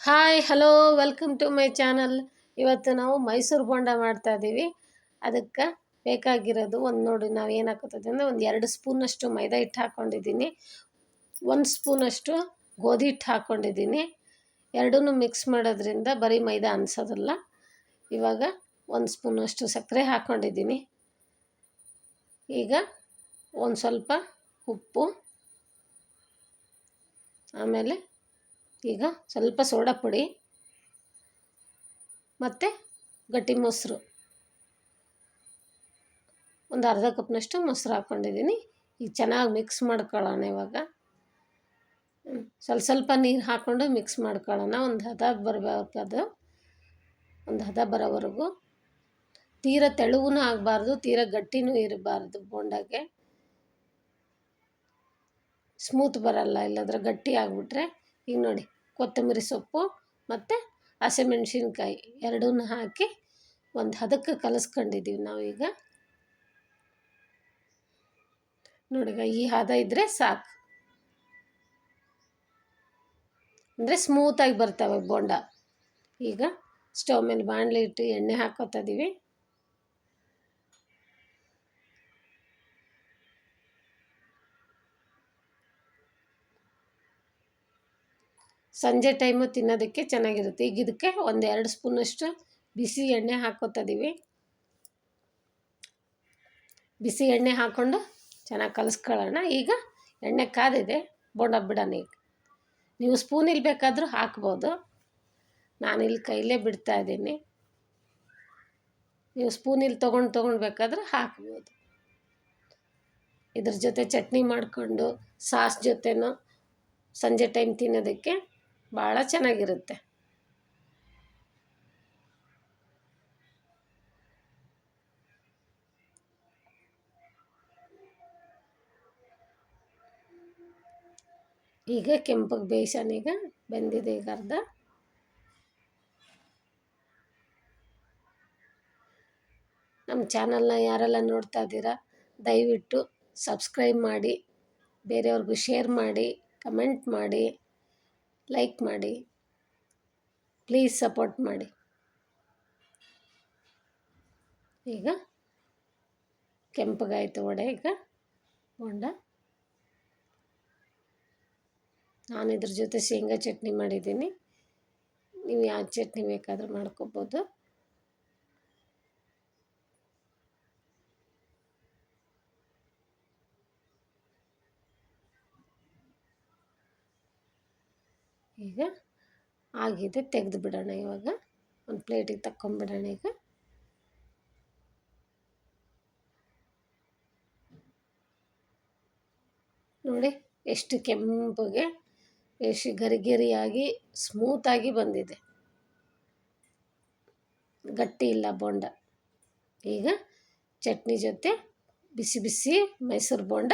Hi hello welcome to my channel ಇವತ್ತು ನಾವು ಮೈಸೂರು ಬೋಂಡ ಮಾಡ್ತಾ ಇದ್ದೀವಿ ಅದಕ್ಕೆ ಬೇಕಾಗಿರೋದು ಒಂದು ನೋಡಿ ನಾವು ಏನು ಹಾಕೋತದೆ ಅಂದರೆ ಒಂದು ಎರಡು ಸ್ಪೂನಷ್ಟು ಮೈದಾ ಹಿಟ್ಟು ಹಾಕ್ಕೊಂಡಿದ್ದೀನಿ ಒಂದು ಸ್ಪೂನಷ್ಟು ಗೋಧಿ ಹಿಟ್ಟು ಹಾಕ್ಕೊಂಡಿದ್ದೀನಿ ಎರಡೂ ಮಿಕ್ಸ್ ಮಾಡೋದ್ರಿಂದ ಬರೀ ಮೈದಾ ಅನ್ಸೋದಿಲ್ಲ. ಇವಾಗ ಒಂದು ಸ್ಪೂನಷ್ಟು ಸಕ್ಕರೆ ಹಾಕ್ಕೊಂಡಿದ್ದೀನಿ ಈಗ ಒಂದು ಸ್ವಲ್ಪ ಉಪ್ಪು, ಆಮೇಲೆ ಈಗ ಸ್ವಲ್ಪ ಸೋಡಾ ಪುಡಿ ಮತ್ತು ಗಟ್ಟಿ ಮೊಸರು. ಒಂದು ಅರ್ಧ ಕಪ್ನಷ್ಟು ಮೊಸರು ಹಾಕ್ಕೊಂಡಿದ್ದೀನಿ. ಈಗ ಚೆನ್ನಾಗಿ ಮಿಕ್ಸ್ ಮಾಡ್ಕೊಳ್ಳೋಣ ಇವಾಗ. ಸ್ವಲ್ಪ ಸ್ವಲ್ಪ ನೀರು ಹಾಕ್ಕೊಂಡು ಮಿಕ್ಸ್ ಮಾಡ್ಕೊಳ್ಳೋಣ. ಒಂದು ಹದ ಬರಬೇಕದು ಒಂದು ಹದ ಬರೋವರೆಗೂ. ತೀರ ತೆಳುವೂ ಆಗಬಾರ್ದು, ತೀರ ಗಟ್ಟಿನೂ ಇರಬಾರ್ದು ಬೋಂಡಾಗೆ. ಸ್ಮೂತ್ ಬರಲ್ಲ, ಇಲ್ಲಾದ್ರೆ ಗಟ್ಟಿ ಆಗಿಬಿಟ್ರೆ. ಈಗ ನೋಡಿ ಕೊತ್ತಂಬರಿ ಸೊಪ್ಪು ಮತ್ತು ಹಸಿಮೆಣ್ಸಿನ್ಕಾಯಿ ಎರಡನ್ನೂ ಹಾಕಿ ಒಂದು ಹದಕ್ಕೆ ಕಲಸ್ಕೊಂಡಿದ್ದೀವಿ ನಾವೀಗ. ನೋಡಿಗ ಈ ಹದ ಇದ್ದರೆ ಸಾಕು. ಅಂದರೆ ಸ್ಮೂತಾಗಿ ಬರ್ತವೆ ಬೋಂಡ. ಈಗ ಸ್ಟವ್ ಮೇಲೆ ಬಾಣಲೆ ಇಟ್ಟು ಎಣ್ಣೆ ಹಾಕೋತಾ ಇದ್ದೀವಿ ಸಂಜೆ ಟೈಮು ತಿನ್ನೋದಕ್ಕೆ ಚೆನ್ನಾಗಿರುತ್ತೆ. ಈಗ ಇದಕ್ಕೆ ಒಂದು ಎರಡು ಸ್ಪೂನಷ್ಟು ಬಿಸಿ ಎಣ್ಣೆ ಹಾಕೋತಿದ್ದೀವಿ ಬಿಸಿ ಎಣ್ಣೆ ಹಾಕ್ಕೊಂಡು ಚೆನ್ನಾಗಿ ಕಲಿಸ್ಕೊಳ್ಳೋಣ. ಈಗ ಎಣ್ಣೆ ಕಾದಿದೆ. ಬೋಂಡ ಬಿಡೋಣ ಈಗ. ನೀವು ಸ್ಪೂನಿಲ್ಲಿ ಬೇಕಾದರೂ ಹಾಕ್ಬೋದು. ಇಲ್ಲಿ ಕೈಲೇ ಬಿಡ್ತಾ ಇದ್ದೀನಿ. ನೀವು ಸ್ಪೂನಿಲ್ಲಿ ತೊಗೊಂಡು ತೊಗೊಂಡು ಬೇಕಾದ್ರೆ ಹಾಕ್ಬೋದು. ಇದ್ರ ಜೊತೆ ಚಟ್ನಿ ಮಾಡಿಕೊಂಡು ಸಾಸ್ ಜೊತೆನೂ ಸಂಜೆ ಟೈಮ್ ತಿನ್ನೋದಕ್ಕೆ ಭಾಳ ಚೆನ್ನಾಗಿರುತ್ತೆ. ಈಗ ಕೆಂಪಗೆ ಬೇಯಿಸೋಣ ಈಗ. ಬೆಂದಿದೆ ಈಗ ಅರ್ಧ. ನಮ್ಮ ಚಾನಲ್ನ ಯಾರೆಲ್ಲ ನೋಡ್ತಾ ಇದ್ದೀರಾ, ದಯವಿಟ್ಟು ಸಬ್ಸ್ಕ್ರೈಬ್ ಮಾಡಿ, ಬೇರೆಯವ್ರಿಗೂ ಶೇರ್ ಮಾಡಿ, ಕಮೆಂಟ್ ಮಾಡಿ. ಲೈಕ್ ಮಾಡಿ. ಪ್ಲೀಸ್ ಸಪೋರ್ಟ್ ಮಾಡಿ. ಈಗ ಕೆಂಪಗಾಯಿತು ವಡೆ ಈಗ. ಬೋಂಡ. ನಾನು ಇದ್ರ ಜೊತೆ ಶೇಂಗಾ ಚಟ್ನಿ ಮಾಡಿದ್ದೀನಿ. ನೀವು ಯಾವ ಚಟ್ನಿ ಬೇಕಾದರೂ ಮಾಡ್ಕೋಬೋದು. ಈಗ ಆಗಿದೆ ತೆಗೆದು ಬಿಡೋಣ ಇವಾಗ. ಒಂದು ಪ್ಲೇಟಿಗೆ ತಕ್ಕೊಂಬಿಡೋಣ ಈಗ. ನೋಡಿ ಎಷ್ಟು ಕೆಂಪಗೆ, ಎಷ್ಟು ಗರಿಗರಿಯಾಗಿ ಸ್ಮೂತಾಗಿ ಬಂದಿದೆ. ಗಟ್ಟಿ ಇಲ್ಲ ಬೋಂಡ. ಈಗ ಚಟ್ನಿ ಜೊತೆ ಬಿಸಿ ಬಿಸಿ ಮೈಸೂರು ಬೋಂಡ